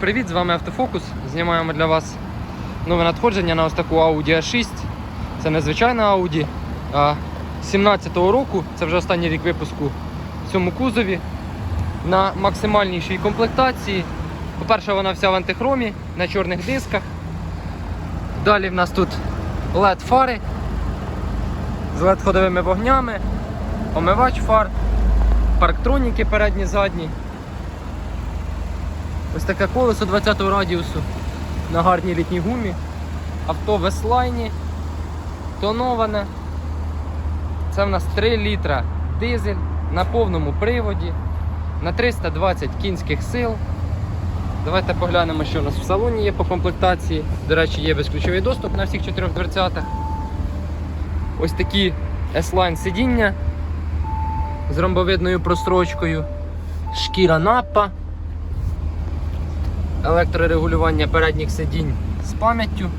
Привіт, з вами Автофокус. Знімаємо для вас нове надходження на ось таку Audi A6. Це не звичайна Audi, а 17-го року. Це вже останній рік випуску в цьому кузові. На максимальнішій комплектації. По-перше, вона вся в антихромі на чорних дисках. Далі в нас тут LED фари з LED ходовими вогнями, омивач фар, парктроніки передні задні. Ось таке колесо 20-го радіусу на гарній літній гумі. Авто в S-лайні, тоноване. Це в нас 3 літра дизель на повному приводі, на 320 кінських сил. Давайте поглянемо, що у нас в салоні є по комплектації. До речі, є безключовий доступ на всіх чотирьох дверцятах. Ось такі S-Line сидіння з ромбовидною прострочкою, шкіра напа електрорегулювання передніх сидінь з пам'яттю,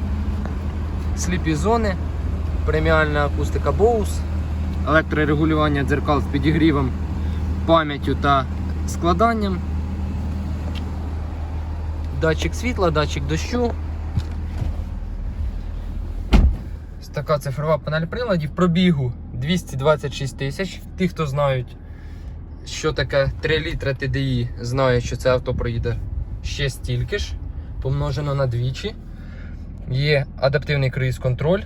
сліпі зони, преміальна акустика Bose, електрорегулювання дзеркал з підігрівом, пам'яттю та складанням, датчик світла, датчик дощу. Така цифрова панель приладів пробігу 226 тисяч. Ті, хто знають, що таке 3 літра TDI, знають, що це авто проїде ще стільки ж, помножено на двічі. Є адаптивний круїз-контроль,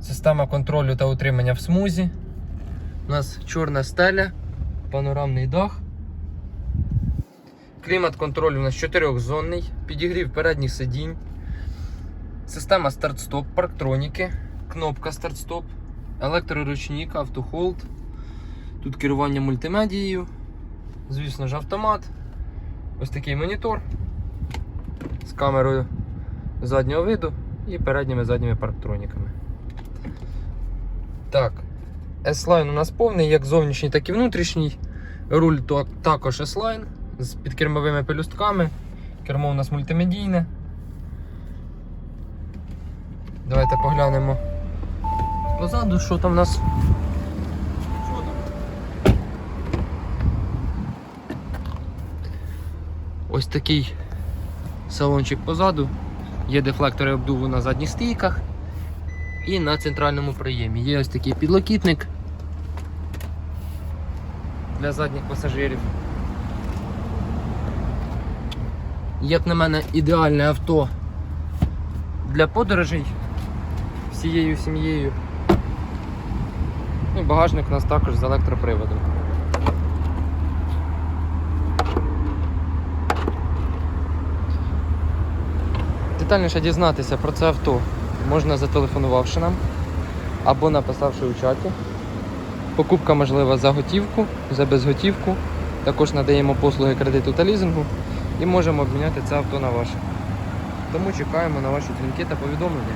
система контролю та утримання в смузі. У нас чорна стеля, панорамний дах. Клімат-контроль у нас чотирьохзонний, підігрів передніх сидінь, система старт-стоп, парктроніки, кнопка старт-стоп, електроручник, автохолд. Тут керування мультимедією, звісно ж, автомат. Ось такий монітор з камерою заднього виду і передніми задніми парктроніками. Так, S-Line у нас повний, як зовнішній, так і внутрішній. Руль то- також S-Line з підкермовими пелюстками. Кермо у нас мультимедійне. Давайте поглянемо позаду, що там у нас. Ось такий салончик позаду. Є дефлектори обдуву на задніх стійках і на центральному приємі. Є ось такий підлокітник для задніх пасажирів. Як на мене, ідеальне авто для подорожей всією сім'єю. Ну, багажник у нас також з електроприводом. Детальніше дізнатися про це авто можна зателефонувавши нам або написавши у чаті. Покупка можлива за готівку, за безготівку. Також надаємо послуги кредиту та лізингу і можемо обміняти це авто на ваше. Тому чекаємо на ваші дзвінки та повідомлення.